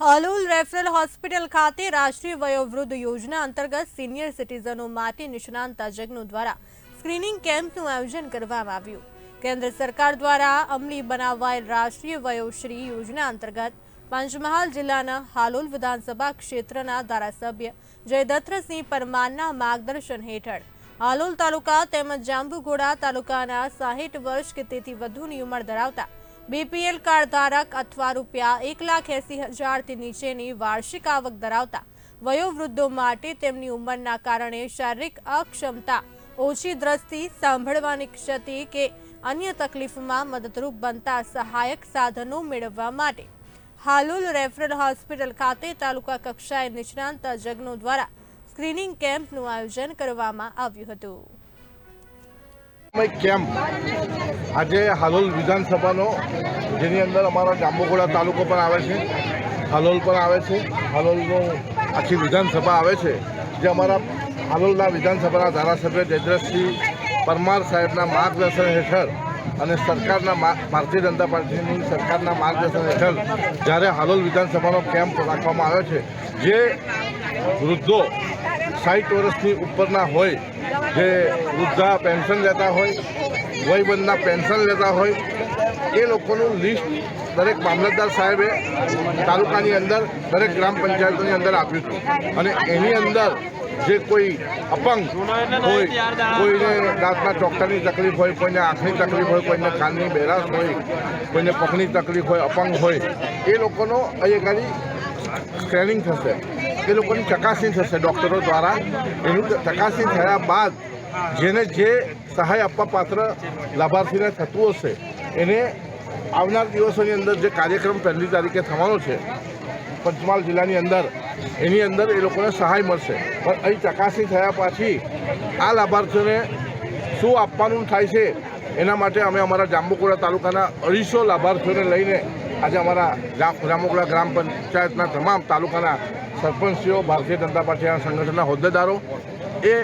Halol referral hospital ખાતે રાષ્ટ્રીય વયોવૃદ્ધ યોજના અંતર્ગત સિનિયર સિટીઝનો માટે નિષ્ણાંત તજજ્ઞો દ્વારા સ્ક્રીનિંગ કેમ્પનું આયોજન કરવામાં આવ્યું. કેન્દ્ર સરકાર દ્વારા અમલી બનાવાયેલ રાષ્ટ્રીય વયોશ્રી યોજના અંતર્ગત પંચમહાલ જિલ્લાના હાલોલ વિધાનસભા ક્ષેત્રના ધારાસભ્ય જયદત્તસિંહ પરમારના માર્ગદર્શન હેઠળ હાલોલ તાલુકા તેમજ જાંબુઘોડા તાલુકાના સાહીઠ વર્ષ કે તેથી વધુની ઉંમર ધરાવતા બીપીએલ કાર્ડ ધારક અથવા રૂપિયા એક લાખ એસી હજારથી નીચેની વાર્ષિક આવક ધરાવતા વયોવૃદ્ધો માટે તેમની ઉંમરના કારણે શારીરિક અક્ષમતા ઓછી દ્રષ્ટિ સાંભળવાની ક્ષતિ કે અન્ય તકલીફમાં મદદરૂપ બનતા સહાયક સાધનો મેળવવા માટે. હાલોલ રેફરલ હોસ્પિટલ ખાતે તાલુકા કક્ષાએ નિષ્ણાંત તજજ્ઞો દ્વારા સ્ક્રીનિંગ કેમ્પનું આયોજન કરવામાં આવ્યું હતું. કેમ્પ આજે હાલોલ વિધાનસભાનો, જેની અંદર અમારા જાંબુઘોડા તાલુકો પણ આવે છે, હાલોલ પણ આવે છે, હાલોલનું આખી વિધાનસભા આવે છે, જે અમારા હાલોલના વિધાનસભાના ધારાસભ્ય જયદ્રથસિંહ પરમાર સાહેબના માર્ગદર્શન હેઠળ અને સરકારના ભારતીય જનતા પાર્ટીની સરકારના માર્ગદર્શન હેઠળ જ્યારે હાલોલ વિધાનસભાનો કેમ્પ રાખવામાં આવ્યો છે, જે વૃદ્ધો સાઠ વર્ષની ઉપરના હોય જે વૃદ્ધા પેન્શન લેતા હોય વયબંધના પેન્શન લેતા હોય, એ લોકોનું લિસ્ટ દરેક મામલતદાર સાહેબે તાલુકાની અંદર, દરેક ગ્રામ પંચાયતોની અંદર આપ્યું હતું. અને એની અંદર જે કોઈ અપંગ હોય, કોઈને દાંતના ચોક્કરની તકલીફ હોય, કોઈને આંખની તકલીફ હોય, કોઈને કાનની બેરાશ હોય, કોઈને પગની તકલીફ હોય, અપંગ હોય, એ લોકોનો અહીંયા આગળ સ્ક્રેનિંગ થશે. એ લોકોની ચકાસણી થશે ડૉક્ટરો દ્વારા. એનું ચકાસણી થયા બાદ જેને જે સહાય આપવા પાત્ર લાભાર્થીને થતું હશે, એને આવનાર દિવસોની અંદર જે કાર્યક્રમ પહેલી તારીખે થવાનો છે, પંચમહાલ જિલ્લાની અંદર, એની અંદર એ લોકોને સહાય મળશે. પણ અહીં ચકાસણી થયા પછી આ લાભાર્થીઓને શું આપવાનું થાય છે, એના માટે અમે અમારા જાંબુકોડા તાલુકાના અઢીસો લાભાર્થીઓને લઈને આજે અમારા જાંબુકોડા ગ્રામ પંચાયતના તમામ તાલુકાના સરપંચીઓ ભારતીય જનતા પાર્ટીના સંગઠનના હોદ્દેદારો, એ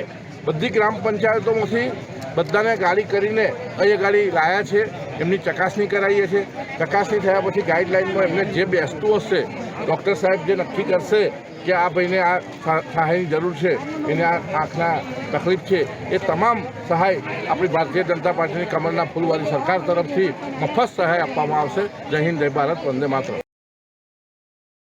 બધી ગ્રામ પંચાયતોમાંથી બધાને ગાડી કરીને અહીંયા ગાડી લાયા છે. એમની ચકાસણી કરાવીએ છીએ ચકાસણી થયા પછી ગાઈડલાઇનમાં એમને જે બેસતું હશે, ડૉક્ટર સાહેબ જે નક્કી કરશે કે આ ભાઈને આ સહાયની જરૂર છે, એને આ આંખના તકલીફ છે, એ તમામ સહાય આપણી ભારતીય જનતા પાર્ટીની કમરના ફૂલવાળી સરકાર તરફથી મફત સહાય આપવામાં આવશે. જય હિન્દ, જય ભારત, વંદે માતરમ.